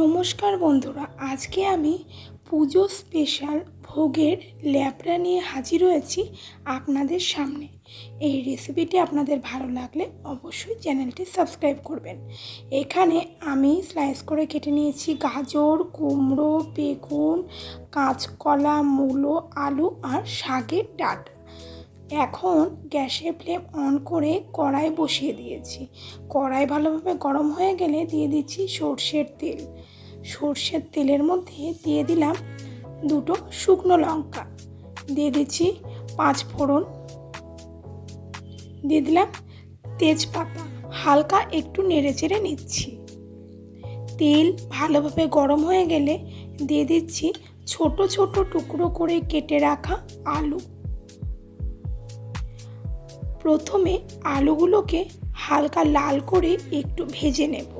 নমস্কার বন্ধুরা, আজকে আমি পুজো স্পেশাল ভোগের ল্যাপড়া নিয়ে হাজির হয়েছি আপনাদের সামনে। এই রেসিপিটি আপনাদের ভালো লাগলে অবশ্যই চ্যানেলটি সাবস্ক্রাইব করবেন। এখানে আমি স্লাইস করে কেটে নিয়েছি গাজর, কুমড়ো, বেগুন, কাঁচকলা, মূলো, আলু আর শাকের ডাঁটা। এখন গ্যাসের ফ্লেম অন করে কড়াই বসিয়ে দিয়েছি। কড়াই ভালোভাবে গরম হয়ে গেলে দিয়ে দিচ্ছি সর্ষের তেল। সর্ষের তেলের মধ্যে দিয়ে দিলাম দুটো শুকনো লঙ্কা। দিয়ে দিচ্ছি পাঁচ ফোড়ন। দিয়ে দিলাম তেজপাতা। হালকা একটু নেড়ে চেড়ে নিচ্ছি। তেল ভালোভাবে গরম হয়ে গেলে দিয়ে দিচ্ছি ছোট ছোট টুকরো করে কেটে রাখা আলু। প্রথমে আলুগুলোকে হালকা লাল করে একটু ভেজে নেব।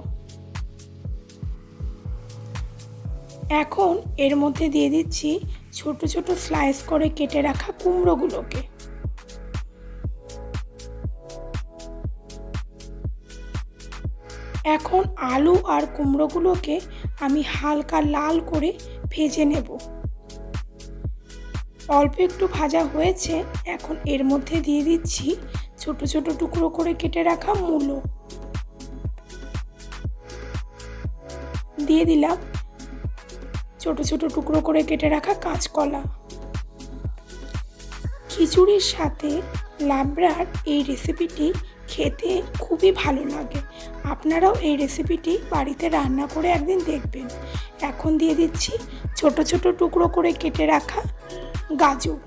এখন এর মধ্যে দিয়ে দিচ্ছি ছোট ছোট স্লাইস করে কেটে রাখা কুমড়োগুলোকে। এখন আলু আর কুমড়োগুলোকে আমি হালকা লাল করে ভেজে নেব। অল্প একটু ভাজা হয়েছে, এখন এর মধ্যে দিয়ে দিচ্ছি ছোট ছোট টুকরো করে কেটে রাখা মূলো। দিয়ে দিলাম ছোট ছোট টুকরো করে কেটে রাখা কাঁচকলা। খিচুড়ির সাথে লাবড়ার এই রেসিপিটি খেতে খুবই ভালো লাগে। আপনারাও এই রেসিপিটি বাড়িতে রান্না করে একদিন দেখবেন। এখন দিয়ে দিচ্ছি ছোট ছোট টুকরো করে কেটে রাখা গাজর।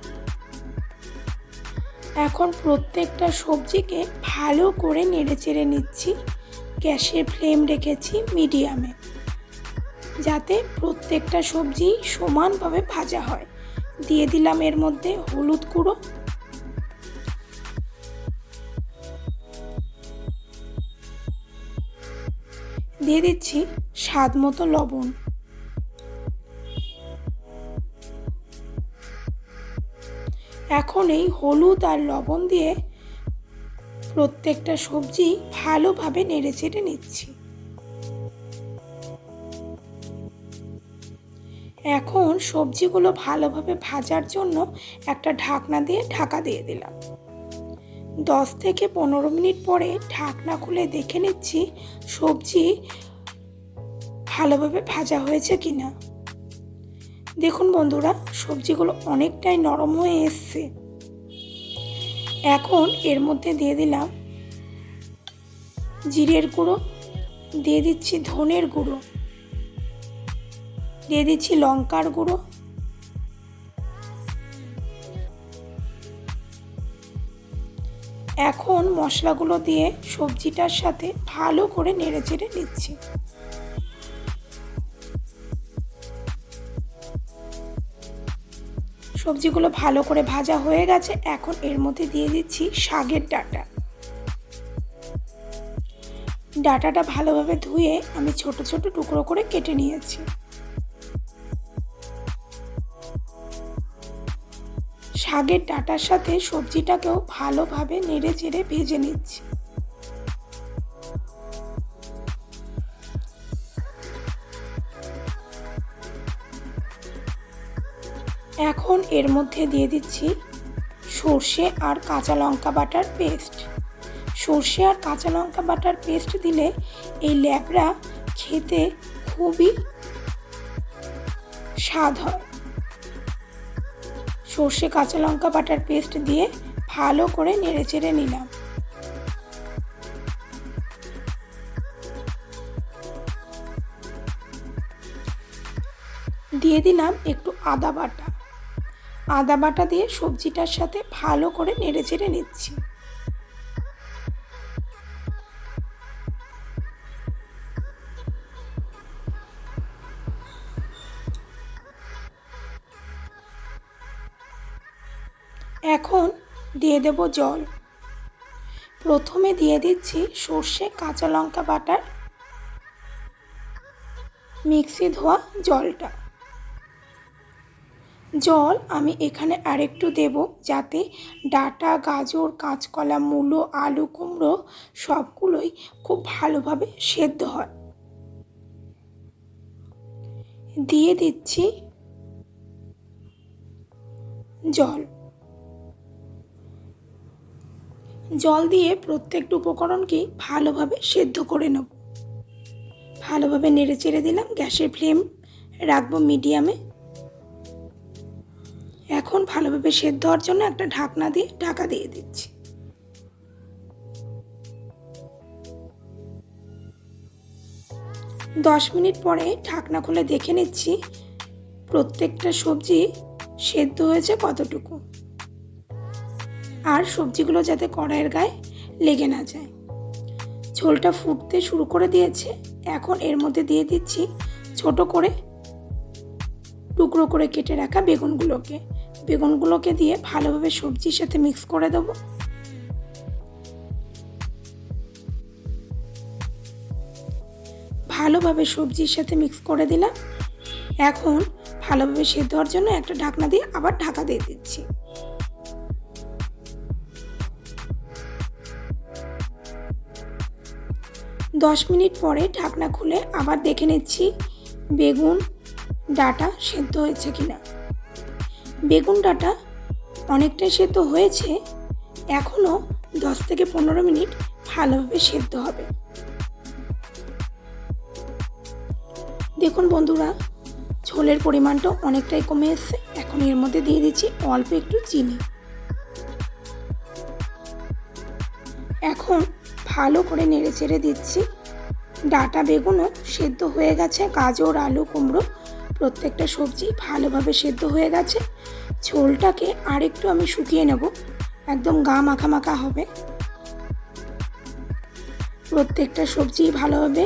এখন প্রত্যেকটা সবজিকে ভালো করে নেড়ে চেড়ে নিচ্ছি। গ্যাসের ফ্লেম রেখেছি মিডিয়ামে। যাতে প্রত্যেকটা সবজি সমানভাবে ভাজা হয়। দিয়ে দিলাম এর মধ্যে হলুদ গুঁড়ো। দিয়ে দিচ্ছি স্বাদ মতো লবণ। এখন এই হলুদ আর লবণ দিয়ে প্রত্যেকটা সবজি ভালোভাবে নেড়ে চেড়ে নিচ্ছি। এখন সবজিগুলো ভালোভাবে ভাজার জন্য একটা ঢাকনা দিয়ে ঢাকা দিয়ে দিলাম। দশ থেকে পনেরো মিনিট পরে ঢাকনা খুলে দেখে নিচ্ছি সবজি ভালোভাবে ভাজা হয়েছে কিনা। দেখুন বন্ধুরা, সবজিগুলো অনেকটাই নরম হয়ে এসছে। এখন এর মধ্যে দিয়ে দিলাম জিরের গুঁড়ো, দিয়ে দিচ্ছি ধনের গুঁড়ো, দিয়ে দিচ্ছি লঙ্কার গুঁড়ো। এখন মশলাগুলো দিয়ে সবজিটার সাথে ভালো করে নেড়ে চেড়ে নিচ্ছি। সবজিগুলো ভালো করে ভাজা হয়ে গেছে, এখন এর মধ্যে দিয়ে দিচ্ছি শাকের ডাটা। ডাটাটা ভালোভাবে ধুয়ে আমি ছোট ছোট টুকরো করে কেটে নিয়েছি। শাকের ডাটার সাথে সবজিটাকেও ভালোভাবে নেড়ে চেড়ে ভেজে নিচ্ছি। এখন এর মধ্যে দিয়ে দিচ্ছি সর্ষে আর কাঁচা লঙ্কা বাটার পেস্ট। সর্ষে আর কাঁচা লঙ্কা বাটার পেস্ট দিলে এই ল্যাবড়া খেতে খুবই স্বাদ হয়। সর্ষে কাঁচা লঙ্কা বাটার পেস্ট দিয়ে ভালো করে নেড়ে চেড়ে নিলাম। দিয়ে দিলাম একটু আদা বাটা। আদা বাটা দিয়ে সবজিটার সাথে ভালো করে নেড়ে চেড়ে নিচ্ছি। এখন দিয়ে দেব জল। প্রথমে দিয়ে দিচ্ছি সর্ষে কাঁচা লঙ্কা বাটার। মিক্সি ধোয়া জলটা। জল আমি এখানে আরেকটু দেব যাতে ডাটা, গাজর, কাঁচকলা, মূলো, আলু, কুমড়ো সবগুলোই খুব ভালোভাবে সেদ্ধ হয়। দিয়ে দিচ্ছি জল। জল দিয়ে প্রত্যেকটা উপকরণকেই ভালোভাবে সেদ্ধ করে নেব। ভালোভাবে নেড়ে চেড়ে দিলাম, গ্যাসের ফ্লেম রাখব মিডিয়ামে। এখন ভালোভাবে সেদ্ধ হওয়ার জন্য একটা ঢাকনা দিয়ে ঢাকা দিয়ে দিচ্ছি। দশ মিনিট পরে ঢাকনা খুলে দেখে নিচ্ছি প্রত্যেকটা সবজি সেদ্ধ হয়েছে কতটুকু। আর সবজিগুলো যাতে কড়াইয়ের গায়ে লেগে না যায়। ঝোলটা ফুটতে শুরু করে দিয়েছে। এখন এর মধ্যে দিয়ে দিচ্ছি ছোট করে টুকরো করে কেটে রাখা বেগুনগুলোকে। বেগুনগুলোকে দিয়ে ভালোভাবে সবজির সাথে মিক্স করে দেবো। ভালোভাবে সবজির সাথে মিক্স করে দিলাম। এখন ভালোভাবে সেদ্ধ হওয়ার জন্য একটা ঢাকনা দিয়ে আবার ঢাকা দিয়ে দিচ্ছি। দশ মিনিট পরে ঢাকনা খুলে আবার দেখে নিচ্ছি বেগুন ডাটা সেদ্ধ হয়েছে কিনা। বেগুন ডাটা অনেকটাই সেদ্ধ হয়েছে, এখনও দশ থেকে পনেরো মিনিট ভালোভাবে সেদ্ধ হবে। দেখুন বন্ধুরা, ঝোলের পরিমাণটা অনেকটাই কমে এসছে, এখন এর মধ্যে দিয়ে দিচ্ছি অল্প একটু চিনি। এখন ভালো করে নেড়ে চেড়ে দিচ্ছি। ডাটা বেগুনও সেদ্ধ হয়ে গেছে, গাজর, আলু, কুমড়ো প্রত্যেকটা সবজি ভালোভাবে সেদ্ধ হয়ে গেছে। ঝোলটাকে আরেকটু আমি শুকিয়ে নেব। একদম গা মাখা মাখা হবে। প্রত্যেকটা সবজি ভালোভাবে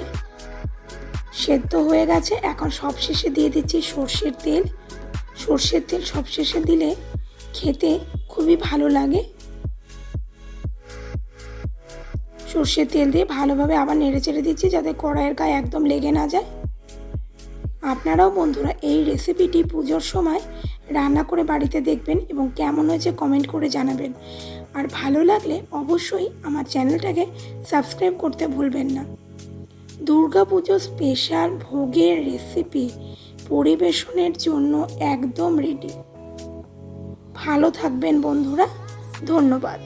সেদ্ধ হয়ে গেছে। এখন সবশেষে দিয়ে দিচ্ছি সর্ষের তেল। সর্ষের তেল সবশেষে দিলে খেতে খুবই ভালো লাগে। সর্ষের তেল দিয়ে ভালোভাবে আবার নেড়ে চেড়ে দিচ্ছি যাতে কড়াইয়ের গায়ে একদম লেগে না যায়। আপনারাও বন্ধুরা এই রেসিপিটি পুজোর সময় রান্না করে বাড়িতে দেখবেন এবং কেমন হয়েছে কমেন্ট করে জানাবেন। আর ভালো লাগলে অবশ্যই আমার চ্যানেলটাকে সাবস্ক্রাইব করতে ভুলবেন না। দুর্গাপুজো স্পেশাল ভোগের রেসিপি পরিবেশনের জন্য একদম রেডি ভালো থাকবেন বন্ধুরা, ধন্যবাদ।